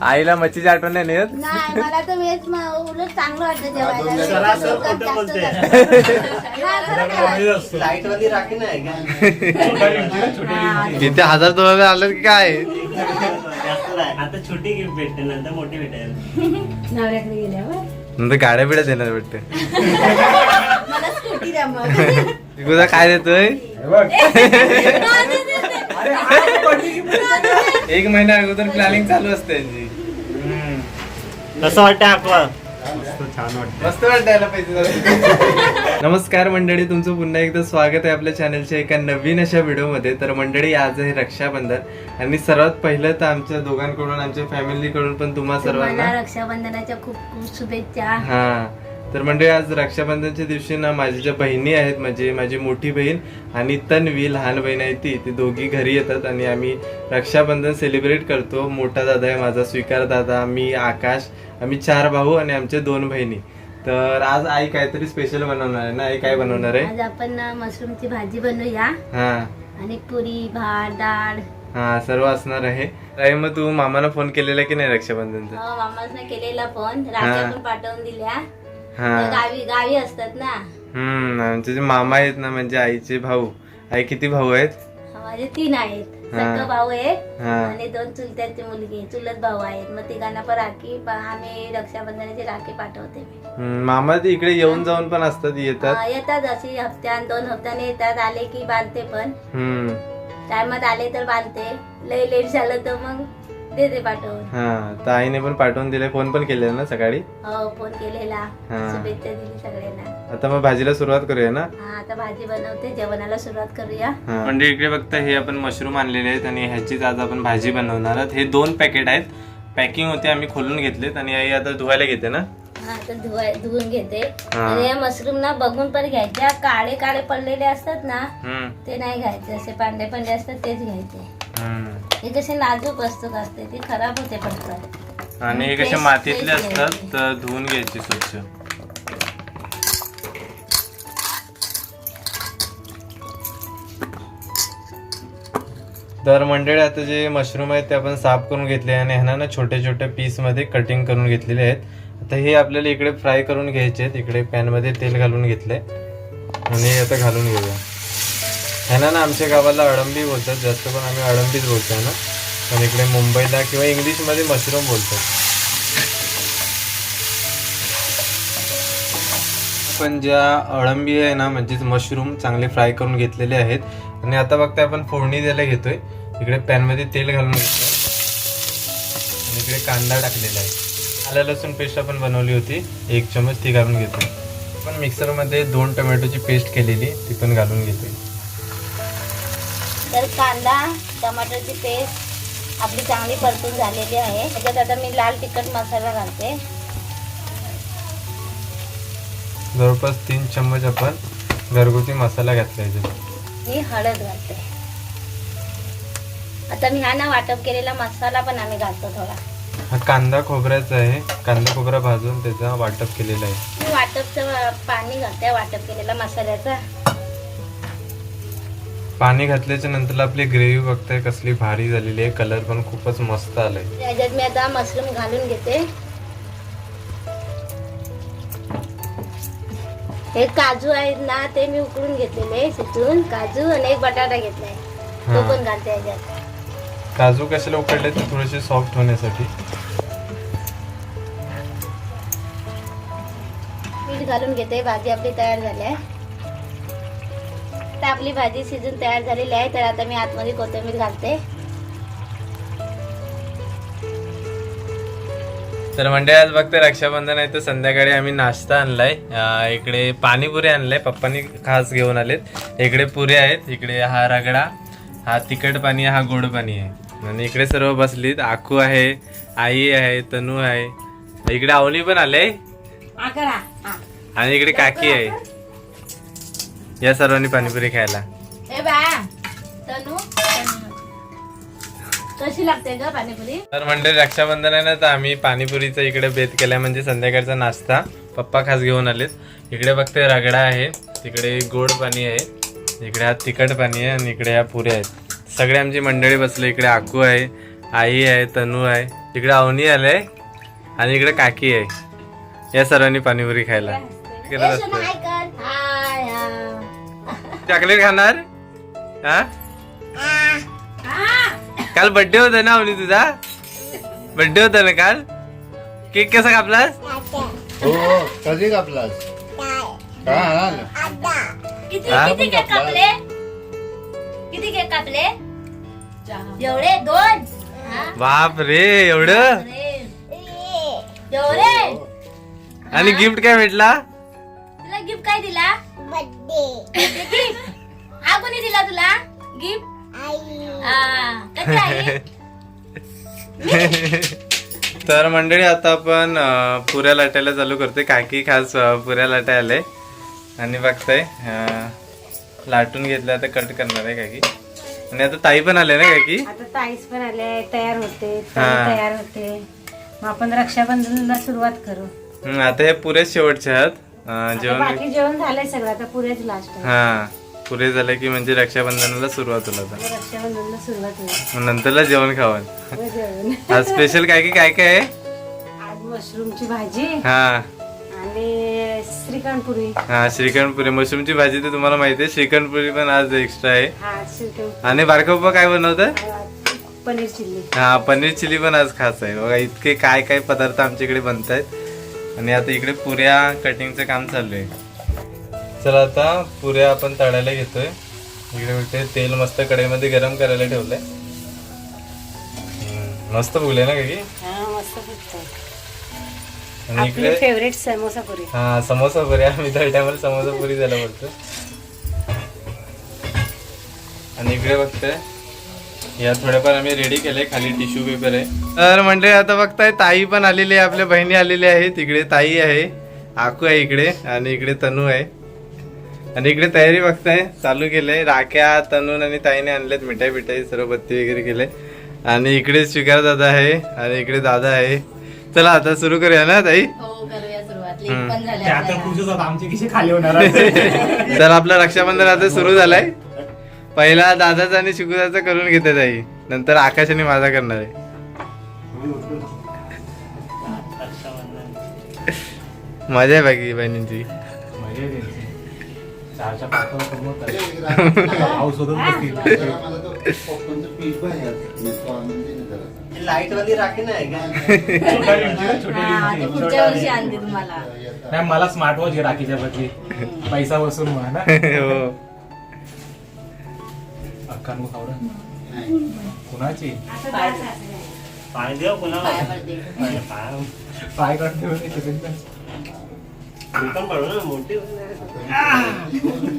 आईला मच्छीची आठवण नाही येत नाही मला तर वेज उलट चांगलं वाटतं जेवायला. सरासर लोकांत खोटं जास्त बोलते. जातं. हा, खरं काय? लाइट वाली राखी नाही का? इथे हजार दोन हजार आलं की काय? जास्त आता छोटी गिफ्ट भेटते नंतर मोठी भेटेल. नवऱ्याकडे गेल्यावर नंतर गाड्या बिड्या देणार वाटतं. मला स्कूटी द्या मग. तुझा काय देतोय. एक महिना अगोदर प्लॅनिंग चालू असते यांची. कसं वाटतं अक्वा छान वाटतं मस्त वाटायला पाहिजे नमस्कार मंडळी तुमचं पुन्हा एकदा स्वागत आहे आपल्या चॅनलच्या एका नवीन अशा व्हिडिओमध्ये तर मंडळी आज आहे रक्षाबंधन. आणि सर्वात पहिलं तर आमच्या दोघांकडून आमच्या फॅमिलीकडून पण तुम्हा सर्वांना. तुम्हाला रक्षाबंधनाच्या खूप खूप शुभेच्छा. हा. तर म्हणजे आज रक्षाबंधनच्या दिवशी ना माझ्या ज्या बहिणी आहेत म्हणजे माझी मोठी बहीण आणि तन्वी लहान बहीण आहे ती ती दोघी घरी येतात आणि आम्ही रक्षाबंधन सेलिब्रेट करतो. मोठा दादा आहे माझा स्वीकार दादा मी आकाश आम्ही चार भाऊ आणि आमचे दोन बहिणी. तर आज आई काहीतरी स्पेशल बनवणार आहे ना? आई काय बनवणार आहे? आज आपण मशरूमची भाजी बनवूया. हा. आणि पुरी भात डाळ. हा सर्व असणार आहे. आई मग तू मामाला फोन केलेला की नाही रक्षाबंधनचा? मामाने केलेला फोन हा. पण पाठवून दिल्या. हा. गावी गावी असतात ना. हम्म आमचे जे मामा आहेत ना म्हणजे आईचे भाऊ. आई किती भाऊ आहेत? माझे तीन आहेत. हा. सख्खा भाऊ आहे हा. आणि दोन चुलत्याची मुलगी चुलत भाऊ आहेत. मग तिघांना पण राखी प- आम्ही रक्षाबंधनाची राखी पाठवते. मी हम्म, मामा ते इकडे येऊन जाऊन पण असतात येतात. हा, येतात अशी हप्त्यान दोन हप्त्याने येतात. आले की बांधते पण. हम्म. टायमात आले तर बांधते. लय लेट झालं तर मग देते पाठवून. हा तर आईने पण पाठवून दिले. फोन पण केलेला ना सकाळी? हो फोन केलेला. हा. शुभेच्छा दिली सगळ्यांना. आता मग भाजीला सुरुवात करूया ना? हा आता भाजी बनवते. जेवणाला सुरुवात करूया. म्हणजे इकडे फक्त हे आपण मशरूम आणलेले आहेत आणि ह्याचीच आज आपण भाजी बनवणार आहोत. हे दोन पॅकेट आहेत. पॅकिंग होते आम्ही खोलून घेतलेत आणि आई आता धुवायला घेते ना? हा तर धुवाय धुवून घेते. हा. आणि या मशरूम ना बघून पण घ्यायच्या. काळे काळे पडलेले असतात ना हम्म. ते नाही घ्यायचे. असे पांढरे पांढरे असतात तेच घ्यायचे. हे कसे नाजूक वस्तू असते ती खराब होते पडतात आणि हे कसे मातीतले असतात. तर धुवून घ्यायचे स्वच्छ. तर मंडळी आता जे मशरूम आहेत ते आपण साफ करून घेतले आणि ह्यांना ना छोटे छोटे पीसमध्ये कटिंग करून घेतलेले आहेत. आता हे आपल्याला इकडे फ्राय करून घ्यायचे आहेत. इकडे पॅनमध्ये तेल घालून घेतले आणि हे आता घालून घेऊया. ह्यांना ना आमच्या गावाला अळंबी बोलतात जास्त पण आम्ही अळंबीच बोलतो ना पण इकडे मुंबईला किंवा इंग्लिशमध्ये मशरूम बोलतात. पण ज्या अळंबी आहे ना म्हणजेच मशरूम चांगले फ्राय करून घेतलेले आहेत. आणि आता बघता आपण फोडणी द्यायला घेतोय. इकडे पॅनमध्ये तेल घालून घेतोय. आणि इकडे कांदा टाकलेला आहे. आलं लसूण पेस्ट आपण बनवली होती. एक चमच ती घालून घेतोय. आपण मिक्सरमध्ये दोन टोमॅटोची पेस्ट केलेली ती पण घालून घेतोय. तर कांदा टमाटरची पेस्ट आपली चांगली परतून झालेली आहे. त्याच्यात आता मी लाल तिखट मसाला घालते. जवळपास तीन चम्मच आपण घरगुती मसाला घातला मी हळद घालते. आता मी हा ना वाटप केलेला मसाला पण आम्ही घालतो थोडा. हा कांदा खोबऱ्याचा आहे. कांदा खोबरा भाजून त्याचा वाटप केलेला आहे. मी वाटपचं पाणी घालते वाटप केलेला मसाल्याचा. पाणी घातल्याच्या नंतर आपली ग्रेव्ही बघताय कसली भारी झालेली आहे. कलर पण खूपच मस्त आलाय. त्याच्यात मी आता मशरूम घालून घेते. हे काजू आहेत ना ते मी उकडून घेतलेले शिजून काजू आणि एक बटाटा घेतलाय. तो. पण घालते याच्यात. काजू कशाला उकडले तर थोडेसे सॉफ्ट होण्यासाठी? मीठ घालून घेते भाजी आपली तयार झाली आहे. आता आपली भाजी शिजून तयार झालेली आहे तर आता मी आतमध्ये कोथिंबीर घालते. तर म्हणजे आज बघते रक्षाबंधन आहे तर संध्याकाळी आम्ही नाश्ता आणलाय. इकडे पाणीपुरी आणलाय पप्पांनी खास घेऊन आलेत. इकडे पुरे आहेत इकडे हा रगडा हा तिखट पाणी हा गोड पाणी आहे. आणि इकडे सर्व बसलीत. आखू आहे आई आहे तनू आहे. इकडे आवली पण आले. आणि इकडे काकी आहे. या सर्वांनी पाणीपुरी खायला. ए बा तनू. कशी लागते ग पाणीपुरी? तर म्हणजे रक्षाबंधन आहे ना तर आम्ही पाणीपुरीचा इकडे बेत केलाय म्हणजे संध्याकाळचा नाश्ता. पप्पा खास घेऊन आलेत. इकडे बघते रगडा आहे तिकडे गोड पाणी आहे इकडे हा तिखट पाणी आहे आणि इकडे ह्या पुऱ्या आहेत. सगळे आमची मंडळी बसले इकडे आकू आहे आई आहे तनू आहे इकडे अवनी आलंय आणि इकडे काकी आहे. या सर्वांनी पाणीपुरी खायला. केलं असतं. हा. चॉकलेट खाणार? हा? काल बर्थडे होता ना अवनी तुझा? बर्थडे होता ना काल? केक कसा कापलास? हो हो कधी कापलास? काल किती हा? किती केक कापले? किती केक कापले? एवढे दोन. हा? बाप रे एवढं? अरे. एवढे? आणि गिफ्ट काय भेटला? तुला गिफ्ट काय दिला? बर्थडे हा कोणी दिला तुला. गिफ्ट कधी तर मंडळी आता आपण अं, पुऱ्या लाटायला चालू करतोय. काकी खास अं, पुऱ्या लाटाय आले आणि बघताय अं, लाटून घेतलं आता कट करणार आहे काकी. आणि आता ताई पण आले ना काकी? आता ताईस पण आले तयार होते हा. तयार होते. मग आपण रक्षाबंधनला सुरुवात करू. हम्म, आता हे पुरेच शेवटचे आहेत. अं, आता जेवण बाकी जेवण झालंय सगळं आता पुरेच लास्ट आहे. हा. पुरे झाले की म्हणजे रक्षाबंधनाला सुरुवात होईल आता. रक्षाबंधनला सुरुवात होईल. मग नंतरला जेवण खावं मग जेवण. आज स्पेशल काय की काय काय आहे? आज मशरूमची भाजी. हा. आणि श्रीखंडपुरी. हा श्रीखंडपुरी. मशरूमची भाजी तर तुम्हाला माहिती आहे श्रीखंडपुरी पण आज एक्स्ट्रा आहे. हा आणि बारकोपा काय बनवतं? पनीर चिल्ली. हा पनीर चिली पण आज खास आहे. बघा इतके काय काय पदार्थ आमच्याकडे बनत आहेत आणि आता इकडे पुऱ्या कटिंगचं काम चालू आहे. चला आता पुऱ्या आपण तळायला घेतोय. इकडे भेटते तेल मस्त कढईमध्ये गरम करायला ठेवलंय. मस्त फुगले ना काही हा. आणि इकडे फेवरेट समोसा पुरी. हा समोसा पुरी. आम्ही त्या टायमाला समोसा पुरी झाला बोलतो. आणि इकडे बघताय. या थोड्याफार आम्ही रेडी केलंय. खाली टिश्यू पेपर आहे. तर म्हणजे आता बघताय ताई पण आलेली आहे आपल्या बहिणी आलेल्या आहेत. इकडे ताई आहे आकू आहे इकडे आणि इकडे तनू आहे. आणि इकडे तयारी बघताय चालू केलंय. राख्या तनून आणि ताईने आणलेत मिठाई बिठाई सर्व बत्ती वगैरे केले आणि इकडे स्वीकार दादा आहे आणि इकडे दादा आहे. चला आता सुरू करूया ना ताई? हो करूया सुरुवात. लेट हम्म. पण झाले ते आता आपल्याला. खुशच होता आमचे किशे खाली होणार तर आपलं रक्षाबंधन आता सुरू झालंय. पहिला दादाचा आणि शिकुदाचा करून घेते ताई. नंतर आकाश आणि माझा करणार आहे. मजा आहे बाकी बहिणींची. चारच्या पाच पाऊस होत लाइट वाली राखी नाही हा, ते पुढच्या वर्षी आणते तुम्हाला. नाही मला स्मार्ट वॉच आहे राखीच्या बदली. पैसा वसूल म्हणा. हो. अक्कान कुणाची? पाय. देव पुन्हा पाया पडते. पाय पाय काढून पण पडू ना मोठी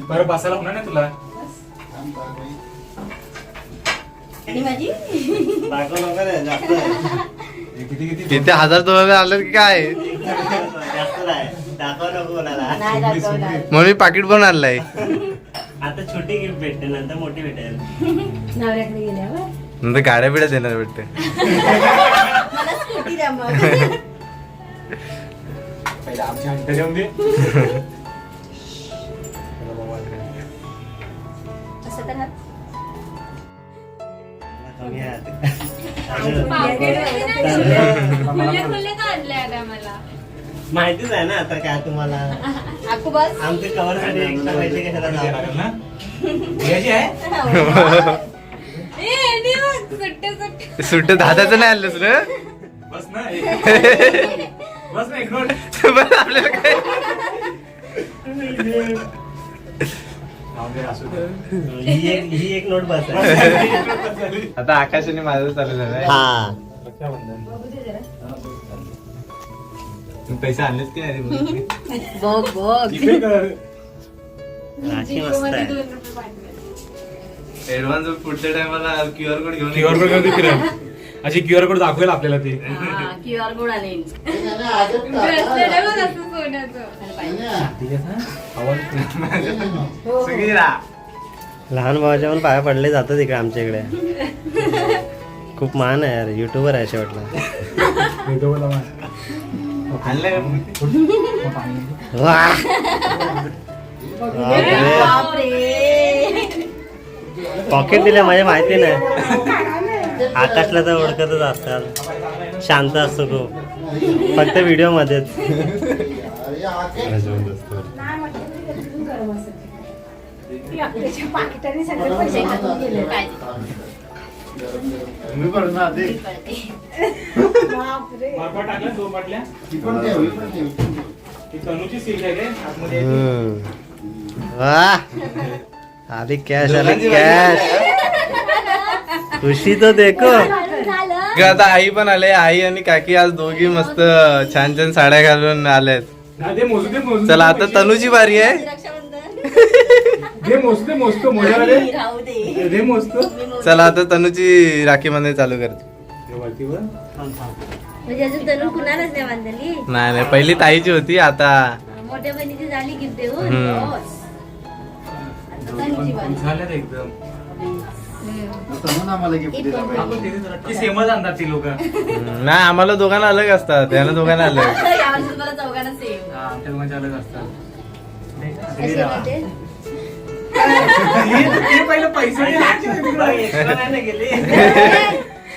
बरं बसायला होणार ना तुला. किती किती किती हजार दोन हजार आलं की काय? म्हणून मी पाकिट पण आणलंय. आता छोटी गिफ्ट भेटते नंतर मोठी भेटेल. नवऱ्याकडे गेल्यावर नंतर गाड्या बिड्या देणार भेटते मला स्कूटी द्या मग. पहिला आमची दे. असं तर. माहितीच आहे ना आता काय तुम्हाला. आमचे कवर साठी एक्स्ट्रा पैसे कशाला? ना? सुट्ट दादाचं नाही ना बस ना बस ना इग्नोर बरं, आपल्याला काय? ही एक ही एक नोट बस आहे. आता आकाश आणि माझं चालू झालंय हा. पैसे आणलेच की नाही बघ. बघ राशी मस्त आहे. ऍडव्हान्स पुढच्या टायमाला क्यू आर कोड घेऊन क्यू आर कोड घेऊन अशी क्यू आर कोड दाखवेल आपल्याला ते. क्यू आर कोड आले सगळी राहा. लहान भावाच्या पण पाया पडले जातात इकडे आमच्या इकडे. खूप मान आहे यार युट्यूबर आहे शेवटला पॉकेट दिलं माझ्या माहिती नाही. आकाशला तर ओळखतच असतात शांत असतो खूप फक्त व्हिडिओ मध्येच पाकिटाने सगळे पैसे घालून गेले मी पण ना ते बापरे बरोबर टाकल्या दोन बाटल्या ती पण ठेव, पण ठेव. तनूची सीट आहे रे आतमध्ये आहे ती. हम्म. वा आली कॅश आली कॅश खुशी तो देखो. का आता आई पण आले. आई आणि काकी आज दोघी मस्त छान छान साड्या घालून आल्यात चला आता तनुची बारी आहे. चला आता तनुची राखी मध्ये चालू कर दे वरती वर. म्हणजे नाही बांधली? नाही नाही पहिली ताईची होती आता. मोठ्या बहिणीची झाली गिफ्ट देऊन. हम्म. आता गिफ्ट दिलं पाहिजे. सेमच आणतात ती लोक. नाही आम्हाला दोघांना अलग असतात. त्यांना दोघांना अलग. यावर्षी तुम्हाला चौघांना सेम आमच्या दोघांचे अलग असतात. कसे होते? ते पहिले पैसे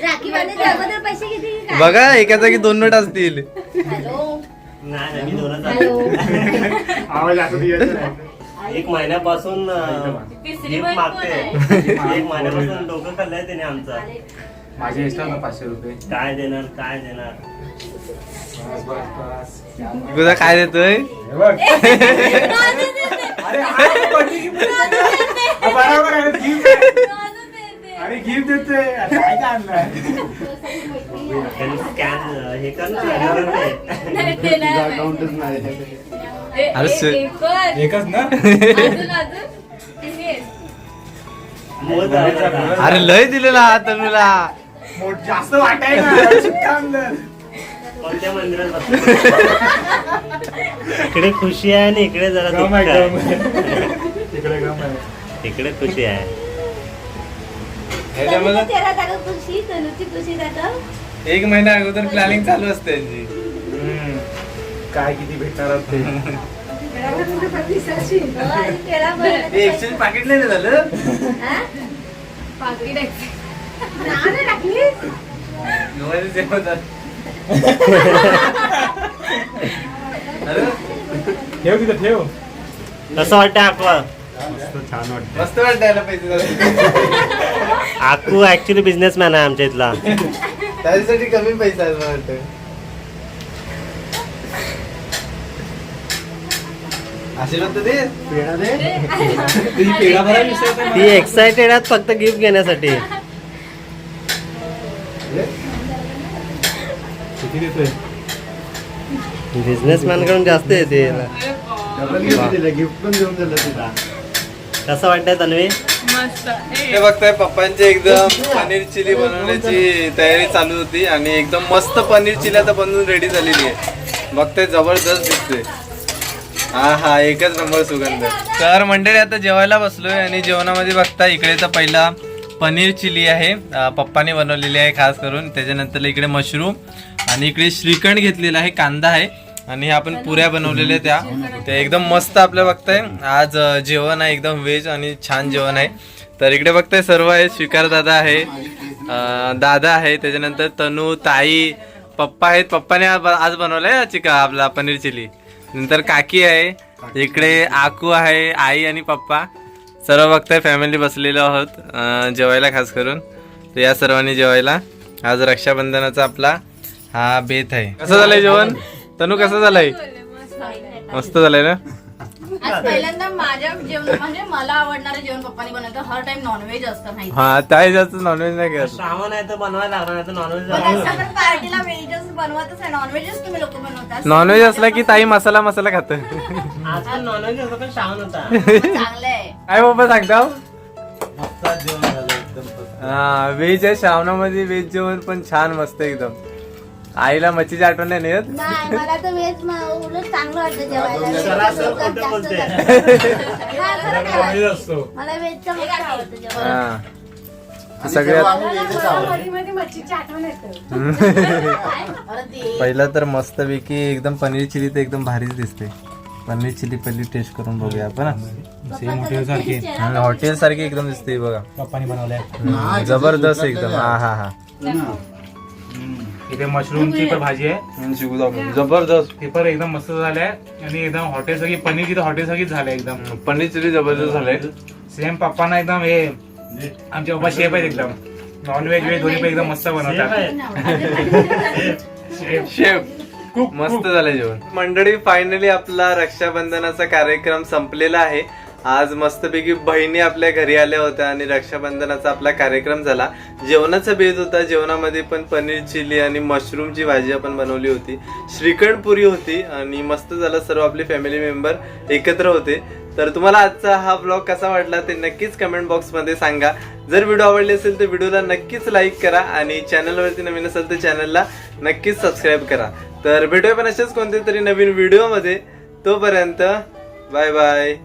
राखी बांधायचे अगोदर पैसे किती? की काय? बघा एका जागी दोन नोट असतील. हॅलो. नाही नाही, मी दोनच हॅलो. आहे. आवाज असं एक महिन्यापासून गिफ्ट मागते. एक महिन्यापासून डोकं खाल्लंय त्याने आमचा. माझे एक्स्ट्रा ना पाचशे रुपये. काय देणार काय देणार? बस बस बस. तुझा काय देतोय? हे बघ. अरे हा बर्थडे gift देतोय. हा, बरोबर आहे gift आहे. अरे गिफ्ट देते काय काय आणलंय? त्यांनी स्कॅन हे कर ना नाही अरे एकच ना. अरे लय दिलेला हा तनुला. मोठ जास्त ना? इकडे खुशी आहे आणि इकडे जरा आहे इकडे खुशी आहे. एक महिना अगोदर प्लॅनिंग चालू असते यांची. हम्म. काय किती भेटणार आहोत ते? हो. एक्सचेंज पाकिट नाही झालं? हा? ठेव तिथं ठेव. कसं वाटतं अक्वा छान वाटत मस्त वाटायला पैसे झाले आकू ऍक्च्युली बिझनेसमॅन आहे आमच्या इथला. त्याच्यासाठी कमी पैसा आहे मला वाटतं आशीर्वाद तर दे. पेढा दे ती पेढा. एक्साइटेड आहेत फक्त गिफ्ट घेण्यासाठी. किती देतोय? बिझनेसमॅनकडून जास्त येते डबल गिफ्ट दिलं गिफ्ट पण देऊन दिलं तिला. कसं वाटतंय तन्वी? हे बघताय पप्पांची एकदम पनीर चिली बनवण्याची तयारी चालू होती आणि एकदम मस्त पनीर चिली आता बनवून रेडी झालेली आहे. बघताय जबरदस्त दिसते हा हा एकच नंबर सुगंध. तर मंडळी आता जेवायला बसलोय आणि जेवणामध्ये बघता इकडे तर पहिला पनीर चिली आहे. पप्पाने बनवलेली आहे खास करून. त्याच्यानंतर इकडे मशरूम आणि इकडे श्रीखंड घेतलेला आहे कांदा आहे. आणि हे आपण पुऱ्या बनवलेल्या त्या. त्या एकदम मस्त आपल्या बघताय. आज जेवण आहे एकदम व्हेज आणि छान जेवण आहे. तर इकडे बघताय सर्व आहे. स्वीकार दादा आहे दादा आहे. त्याच्यानंतर तनू ताई पप्पा आहेत. पप्पाने आज आज बनवलंय चिका आपला पनीर चिली. नंतर काकी आहे इकडे आकू आहे आई आणि पप्पा. सर्व बघताय फॅमिली बसलेलो आहोत अं, जेवायला खास करून. तर या सर्वांनी जेवायला. आज रक्षाबंधनाचा आपला हा बेत आहे. कसं झालंय जेवण? तनू कसं झालंय? मस्त झालंय ना? आज पहिल्यांदा माझ्या जेवण म्हणजे मला आवडणारं जेवण पप्पानी बनवतं हर टाइम नॉनव्हेज असतं माहिती. हा त्या जास्त नॉनव्हेज नाही करत श्रावण आहे तर बनवायला लागणार नाही तर नॉनव्हेज पार्टीला व्हेजच बनवतच आहे. नॉनव्हेजच तुम्ही लोक बनवतात नॉनव्हेज असला की ताई मसाला मसाला खात. आज पण नॉनव्हेज होतं पण श्रावण होता. चांगलं आहे. काय बाबा सांगता? हा व्हेज आहे. श्रावणामध्ये व्हेज जेवण पण छान मस्त एकदम. आईला मच्छीची आठवण नाही येत नाही मला तर उलट चांगलं वाटतं जेवायला. जास्त. हा, खरं वाटतं. मला मस्त आवडतं जेवायला हा. आणि सगळ्यात. मध्ये मच्छीची आठवण येते. पहिला तर मस्त पैकी एकदम पनीर चिली तर एकदम भारीच दिसते. पनीर चिली पहिली टेस्ट करून बघूया आपण सेम हॉटेल सारखी. हॉटेल सारखी एकदम दिसते बघा. पप्पानी बनवलंय. हम्म, जबरदस्त एकदम. हा हा. हा ना. इथे मशरूमची पण भाजी आहे. जबरदस्त. ते पण एकदम मस्त झालंय. आणि एकदम हॉटेल सगळी पनीरची तर हॉटेल सगळीच झालंय एकदम. पनीर चिली जबरदस्त झालंय. सेम पप्पांना एकदम हे आमचे पप्पा शेफ आहेत एकदम. नॉनव्हेज व्हेज दोन्ही पण एकदम मस्त बनवतात. शेफ मस्त झालं जेवण. मंडळी फायनली आपला रक्षाबंधनाचा कार्यक्रम संपलेला आहे. आज मस्तपैकी बहिणी आपल्या घरी आल्या होत्या आणि रक्षाबंधनाचा आपला कार्यक्रम झाला. जेवणाचा बेत होता. जेवणामध्ये पण पनीर चिली आणि मशरूमची भाजी आपण बनवली होती. श्रीखंड पुरी होती आणि मस्त झालं. सर्व आपले फॅमिली मेंबर एकत्र होते. तर तुम्हाला आजचा हा ब्लॉग कसा वाटला ते नक्कीच कमेंट बॉक्समध्ये सांगा. जर व्हिडिओ आवडले असेल तर व्हिडिओला नक्कीच लाईक करा आणि चॅनलवरती नवीन असेल तर चॅनलला नक्कीच सबस्क्राईब करा. तर भेटूया पण असेच कोणते तरी नवीन व्हिडिओमध्ये तोपर्यंत बाय बाय